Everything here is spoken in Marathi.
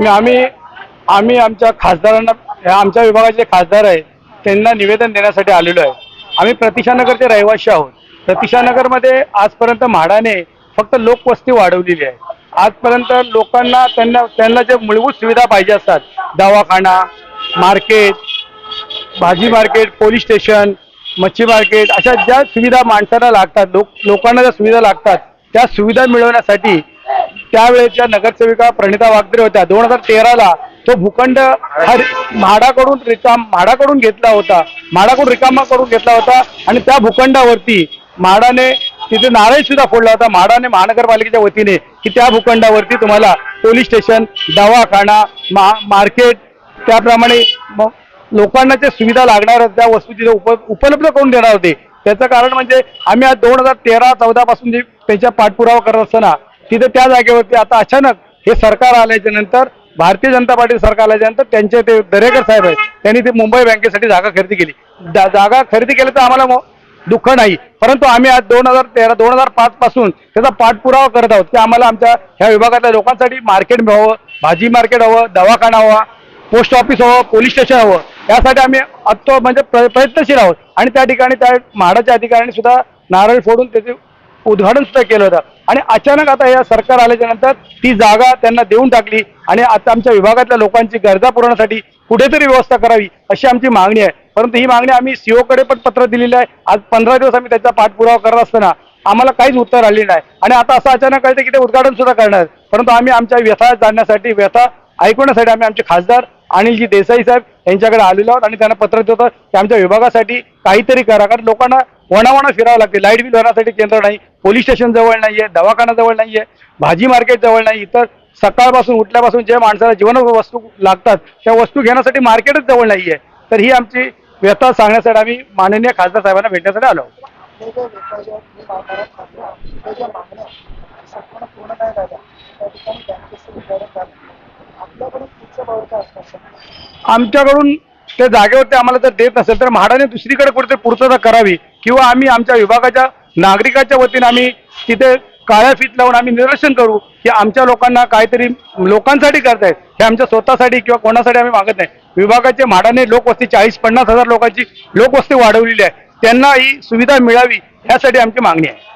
आम्ही आम्ही आमच्या खासदारांना ह्या आमच्या विभागाचे खासदार आहे त्यांना निवेदन देण्यासाठी आलेलो आहे. आम्ही प्रतिशानगरचे रहिवासी आहोत. प्रतिशानगरमध्ये आजपर्यंत म्हाडाने फक्त लोकवस्ती वाढवलेली आहे. आजपर्यंत लोकांना त्यांना त्यांना जे मूलभूत सुविधा पाहिजे असतात दवाखाना मार्केट भाजी मार्केट पोलीस स्टेशन मच्छी मार्केट अशा ज्या सुविधा माणसाला लागतात लोक लोकांना ज्या सुविधा लागतात त्या सुविधा मिळवण्यासाठी त्यावेळेच्या नगरसेविका प्रणिता वागदरे होत्या. दोन हजार तेराला तो भूखंड हा म्हाडाकडून रिकाम म्हाडाकडून घेतला होता. म्हाडाकडून रिकामा करून घेतला होता आणि त्या भूखंडावरती म्हाडाने तिथे नारळ सुद्धा फोडला होता. म्हाडाने महानगरपालिकेच्या वतीने की त्या भूखंडावरती तुम्हाला पोलीस स्टेशन दवाखाना मा मार्केट त्याप्रमाणे लोकांना ज्या सुविधा लागणार त्या वस्तू तिथे उप उपलब्ध करून देणार होते. त्याचं कारण म्हणजे आम्ही आज दोन हजार तेरा चौदा पासून जे त्याच्या पाठपुरावा करत असताना तिथे त्या जागेवरती आता अचानक हे सरकार आल्याच्यानंतर भारतीय जनता पार्टी सरकार आल्याच्यानंतर त्यांचे ते दरेकर साहेब आहेत त्यांनी ते मुंबई बँकेसाठी जागा खरेदी केली. जागा खरेदी केली तर आम्हाला दुःख नाही. परंतु आम्ही आज दोन हजार तेरा दोन हजार पाच पासून त्याचा पाठपुरावा करत आहोत की आम्हाला आमच्या ह्या विभागातल्या लोकांसाठी मार्केट मिळावं भाजी मार्केट हवं दवाखाना हवा पोस्ट ऑफिस हवं पोलीस स्टेशन हवं. यासाठी आम्ही अत्तो म्हणजे प्र- प्रयत्नशील आहोत. आणि त्या ठिकाणी त्या म्हाडाच्या अधिकाऱ्यांनी सुद्धा नारळ फोडून त्याचे उद्घाटन सुद्धा केलं होतं. आणि अचानक आता या सरकार आल्याच्यानंतर ती जागा त्यांना देऊन टाकली आणि आता आमच्या विभागातल्या लोकांची गरजा पुरवण्यासाठी कुठेतरी व्यवस्था करावी अशी आमची मागणी आहे. परंतु ही मागणी आम्ही सीओ कडे पण पत्र दिलेलं आहे. आज पंधरा दिवस आम्ही त्याचा पाठपुरावा करत असताना आम्हाला काहीच उत्तर आले नाही. आणि आता असं अचानक कळतं की ते उद्घाटन सुद्धा करणार. परंतु आम्ही आमच्या व्यथा जाणण्यासाठी व्यथा ऐकवण्यासाठी आम्ही आमचे खासदार अनिलजी देसाई साहेब यांच्याकडे आलेलो आहोत आणि त्यांना पत्र देतो की आमच्या विभागासाठी काहीतरी करा. कारण लोकांना वणावणा फिरावं लागते. लाइट बिल भरण्यासाठी केंद्र नाही पोलीस स्टेशन जवळ नाहीये दवाखाना जवळ नाहीये भाजी मार्केट जवळ नाही. इतर सकाळपासून उठल्यापासून जे माणसाला जीवन वस्तू लागतात त्या वस्तू घेण्यासाठी मार्केटच जवळ नाहीये. तर ही आमची व्यथा सांगण्यासाठी आम्ही माननीय खासदार साहेबांना भेटण्यासाठी आलो. त्या आमच्याकडून त्या जागेवरती आम्हाला जर देत नसेल तर म्हाडाने दुसरीकडे कुठेतरी पूर्तता करावी. किंवा आम्ही आमच्या विभागाच्या नागरिकाच्या वतीने आम्ही तिथे काळ्या फीत लावून आम्ही निदर्शन करू की आमच्या लोकांना काहीतरी लोकांसाठी करतायत. हे आमच्या स्वतःसाठी किंवा कोणासाठी आम्ही मागत नाही. विभागाचे म्हाडाने लोकवस्ती चाळीस पन्नास हजार लोकांची लोकवस्ती वाढवलेली आहे. त्यांना ही सुविधा मिळावी यासाठी आमची मागणी आहे.